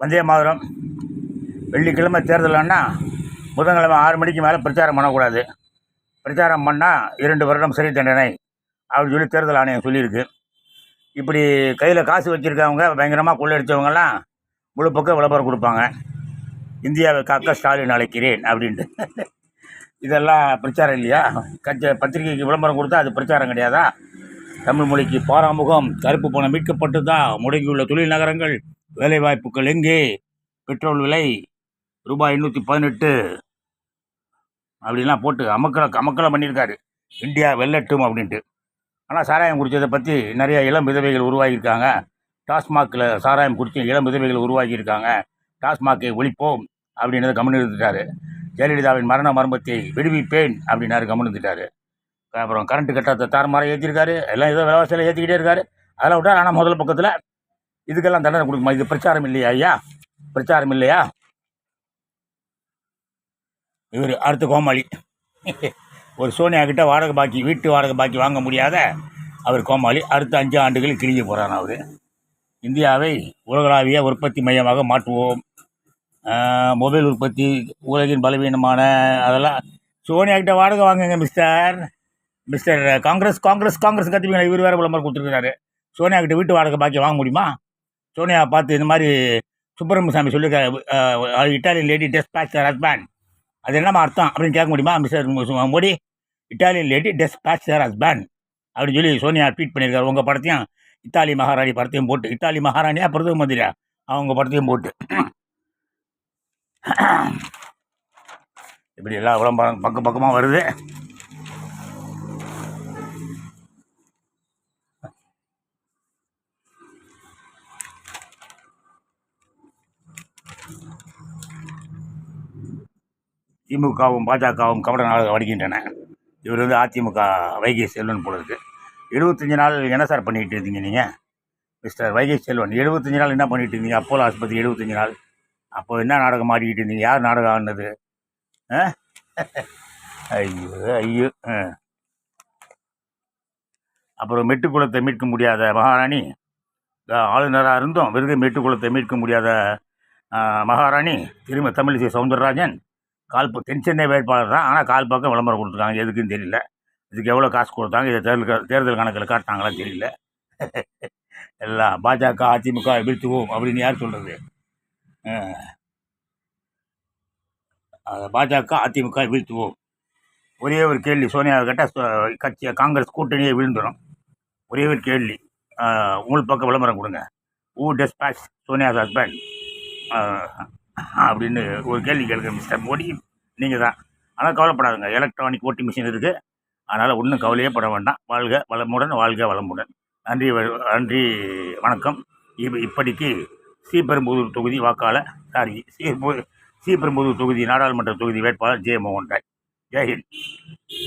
வந்தே மாதிரம். வெள்ளிக்கிழமை தேர்தலான்னா புதன்கிழமை ஆறு மணிக்கு மேலே பிரச்சாரம் பண்ணக்கூடாது. பிரச்சாரம் பண்ணால் இரண்டு வருடம் சிறை தண்டனை அப்படின்னு சொல்லி தேர்தல் ஆணையம் சொல்லியிருக்கு. இப்படி கையில் காசு வச்சுருக்கவங்க பயங்கரமாக கொள்ளடித்தவங்கெல்லாம் முழு பக்கம் விளம்பரம் கொடுப்பாங்க. இந்தியாவை காக்க ஸ்டாலின் அழைக்கிறேன் அப்படின்ட்டு. இதெல்லாம் பிரச்சாரம் இல்லையா? கட்சி பத்திரிகைக்கு விளம்பரம் கொடுத்தா அது பிரச்சாரம் கிடையாதா? தமிழ் மொழிக்கு பாராமுகம் கருப்பு பணம் மீட்கப்பட்டு தான் முடங்கியுள்ள தொழில் நகரங்கள் வேலைவாய்ப்புகள் எங்கே? பெட்ரோல் விலை ரூபாய் எண்ணூற்றி பதினெட்டு. அப்படின்லாம் போட்டு அமக்கலம் அமக்கலம் பண்ணியிருக்காரு. இந்தியா வெல்லட்டும் அப்படின்ட்டு. ஆனால் சாராயம் குடித்ததை பற்றி நிறைய இளம் விதவைகள் உருவாகியிருக்காங்க. டாஸ்மாகில் சாராயம் குடித்து இளம் விதவைகள் உருவாகியிருக்காங்க. டாஸ்மாகை ஒழிப்போம் அப்படின்றத கவனம் எடுத்துட்டாரு ஜெயலலிதாவின் மரண மர்மத்தை விடுவிப்பேன் அப்படின்னாரு கவனம் இருந்துட்டாரு. அப்புறம் கரண்ட் கட்டத்தை தாறுமாற ஏற்றிருக்காரு எல்லாம் ஏதோ விலைவாசியில் ஏற்றிக்கிட்டே இருக்காரு. அதெல்லாம் விட்டார் ஆனால் முதல் பக்கத்தில் இதுக்கெல்லாம் தண்டனை கொடுக்குமா இது பிரச்சாரம் இல்லையா ஐயா? பிரச்சாரம் இல்லையா? இவர் அடுத்த கோமாளி. ஒரு சோனியா கிட்ட வாடகை பாக்கி வீட்டு வாடகை பாக்கி வாங்க முடியாத அவர் கோமாளி. அடுத்த அஞ்சு ஆண்டுகளில் கிழிய போகிறான் அவர். இந்தியாவை உலகளாவிய உற்பத்தி மையமாக மாற்றுவோம். மொபைல் உற்பத்தி உலகின் பலவீனமான அதெல்லாம். சோனியா கிட்ட வாடகை வாங்குங்க மிஸ்டர். மிஸ்டர் காங்கிரஸ் காங்கிரஸ் காங்கிரஸ் கத்திப்பீங்களா இவர் வேறு விளம்பரம் கொடுத்துருக்காரு சோனியா கிட்ட வீட்டு வாடகை பாக்கி வாங்க முடியுமா? சோனியா பார்த்து இந்த மாதிரி சுப்பிரமணியசாமி சொல்லியிருக்காரு. இட்டாலியன் லேடி டெஸ்பாச் ஹஸ்பேண்ட் அது என்னமா அர்த்தம்? அப்படின்னு கேட்க முடியுமா mister Modi? Italian lady despatch husband அப்படின்னு சொல்லி சோனியா ட்வீட் பண்ணியிருக்காரு. உங்கள் படத்தையும் இத்தாலி மகாராணி படத்தையும் போட்டு. இத்தாலி மகாராணியா பிரதம மந்திரியா? அவங்க படத்தையும் போட்டு. இப்படி எல்லா விளம்பரம் பக்கம் பக்கமாக வருது. திமுகவும் பாஜகவும் கபட நாடகம் வடிக்கின்றன இவர் வந்து அதிமுக வைகை செல்வன் போல இருக்கு. எழுபத்தஞ்சு நாள் என்ன சார் பண்ணிட்டு இருந்தீங்க நீங்கள் மிஸ்டர் வைகை செல்வன் எழுபத்தஞ்சு நாள் என்ன பண்ணிட்டு இருந்தீங்க அப்போலோ ஆஸ்பத்திரி எழுபத்தஞ்சு நாள். அப்போ என்ன நாடகம் ஆடிக்கிட்டு இருந்தீங்க? யார் நாடகம் ஆடினது? ஆ? ஐயோ ஐயோ ஆ. அப்புறம் மெட்டுக்குளத்தை மீட்க முடியாத மகாராணி. ஆளுநராக இருந்தும் விருது மெட்டுக்குளத்தை மீட்க முடியாத மகாராணி. திரும்ப தமிழிசை சவுந்தரராஜன். கால் ப- தென் சென்னை வேட்பாளர் தான். ஆனால் கால் பக்கம் விளம்பரம் கொடுத்துருக்காங்க. எதுக்குன்னு தெரியல. இதுக்கு எவ்வளோ காசு கொடுத்தாங்க? இதை தேர்தல் தேர்தல் கணக்கில் காட்டினாங்களா தெரியல. எல்லாம் பாஜக அதிமுக வீழ்த்துவோம் அப்படின்னு யார் சொல்கிறது பாஜக அதிமுக வீழ்த்துவோம். ஒரே ஒரு கேள்வி. சோனியா கேட்டால் கட்சி காங்கிரஸ் கூட்டணியே விழுந்துடும் ஒரே ஒரு கேள்வி. உங்கள் பக்கம் விளம்பரம் கொடுங்க. ஊ டெஸ்பாச் சோனியாஸ் ஹஸ்பண்ட் அப்படின்னு ஒரு கேள்வி கேளுங்க மிஸ்டர் மோடி நீங்கள் தான். ஆனால் கவலைப்படாதுங்க. எலக்ட்ரானிக் ஓட்டிங் மிஷின் இருக்குது அதனால் ஒன்றும் கவலையே பட வேண்டாம். வாழ்க வளமுடன் வாழ்க வளமுடன். நன்றி வ- நன்றி வணக்கம். இப் இப்படிக்கு ஸ்ரீபெரும்புதூர் தொகுதி வாக்காளர் சாரி ஸ்ரீபெரு ஸ்ரீபெரும்புதூர் தொகுதி நாடாளுமன்ற தொகுதி வேட்பாளர் ஜெயமோகன் ராய். ஜெயஹிந்த்